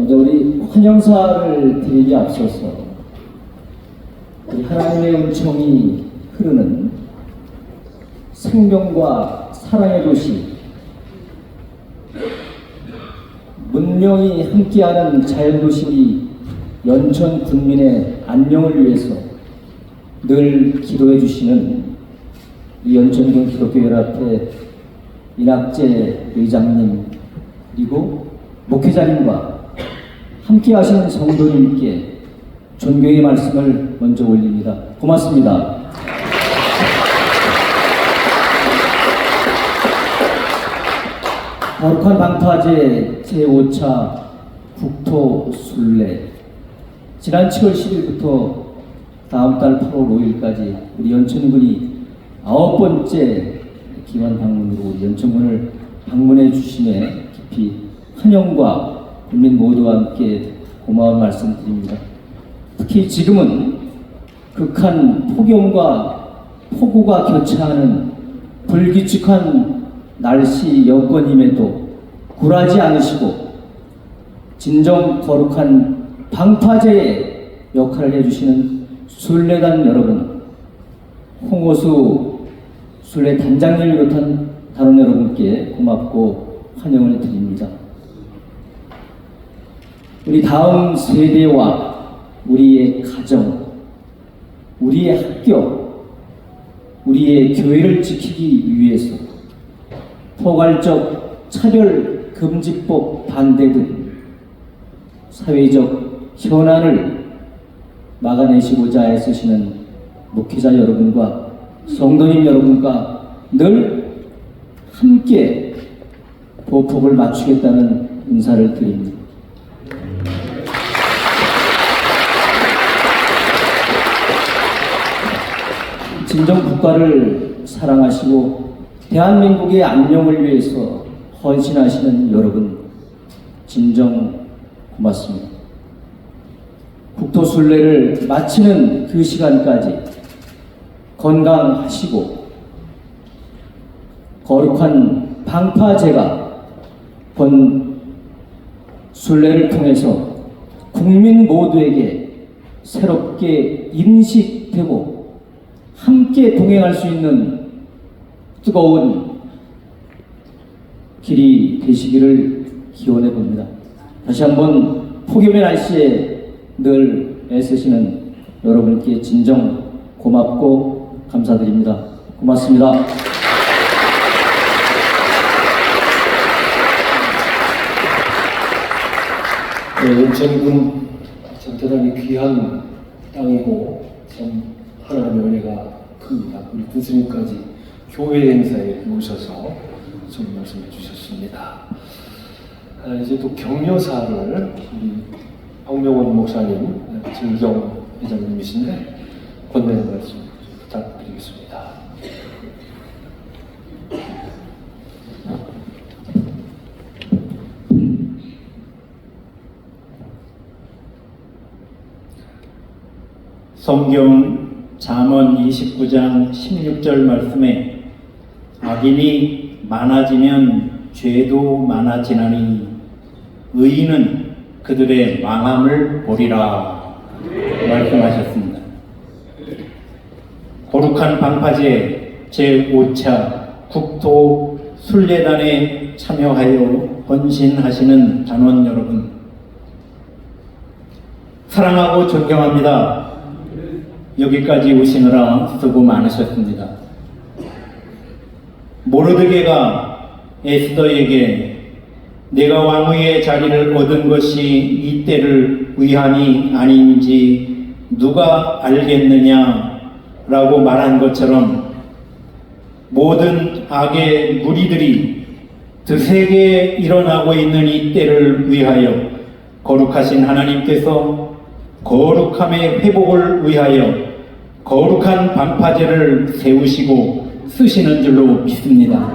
먼저 우리 환영사를 드리기 앞서서 우리 하나님의 은총이 흐르는 생명과 사랑의 도시 문명이 함께하는 자연도시 연천 군민의 안녕을 위해서 늘 기도해 주시는 이 연천군 기독교연합회 이낙재 의장님 그리고 목회자님과 함께 하시는 성도님께 존경의 말씀을 먼저 올립니다. 고맙습니다. 거룩한 방파제 제5차 국토 순례 지난 7월 10일부터 다음 달 8월 5일까지 우리 연천군이 아홉 번째 기관 방문으로 연천군을 방문해 주심에 깊이 환영과 국민 모두와 함께 고마운 말씀 드립니다. 특히 지금은 극한 폭염과 폭우가 교차하는 불규칙한 날씨 여건임에도 굴하지 않으시고 진정 거룩한 방파제의 역할을 해주시는 순례단 여러분, 홍호수 순례 단장님을 비롯한 다른 여러분께 고맙고 환영을 드립니다. 우리 다음 세대와 우리의 가정, 우리의 학교, 우리의 교회를 지키기 위해서 포괄적 차별 금지법 반대 등 사회적 현안을 막아내시고자 애쓰시는 목회자 여러분과 성도님 여러분과 늘 함께 보폭을 맞추겠다는 인사를 드립니다. 진정 국가를 사랑하시고 대한민국의 안녕을 위해서 헌신하시는 여러분 진정 고맙습니다. 국토순례를 마치는 그 시간까지 건강하시고 거룩한 방파제가 본 순례를 통해서 국민 모두에게 새롭게 인식되고 함께 동행할 수 있는 뜨거운 길이 되시기를 기원해 봅니다. 다시 한번 폭염의 날씨에 늘 애쓰시는 여러분께 진정 고맙고 감사드립니다. 고맙습니다. 네, 연천군 참 대단히 귀한 땅이고 참 하나님의 은혜가 큽니다. 우리 군수님까지 교회 행사에 오셔서 좀 말씀해 주셨습니다. 아, 이제 또 격려사를 우리 박명원 목사님, 네, 진경 회장님이신데 권내는 말씀 부탁드리겠습니다. 성경 잠언 29장 16절 말씀에 악인이 많아지면 죄도 많아지나니 의인은 그들의 망함을 보리라 말씀하셨습니다. 거룩한 방파제 제5차 국토 순례단에 참여하여 헌신하시는 단원 여러분 사랑하고 존경합니다. 여기까지 오시느라 수고 많으셨습니다. 모르드게가 에스더에게 내가 왕위의 자리를 얻은 것이 이 때를 위함이 아닌지 누가 알겠느냐 라고 말한 것처럼 모든 악의 무리들이 드세게 일어나고 있는 이 때를 위하여 거룩하신 하나님께서 거룩함의 회복을 위하여 거룩한 방파제를 세우시고 쓰시는 줄로 믿습니다.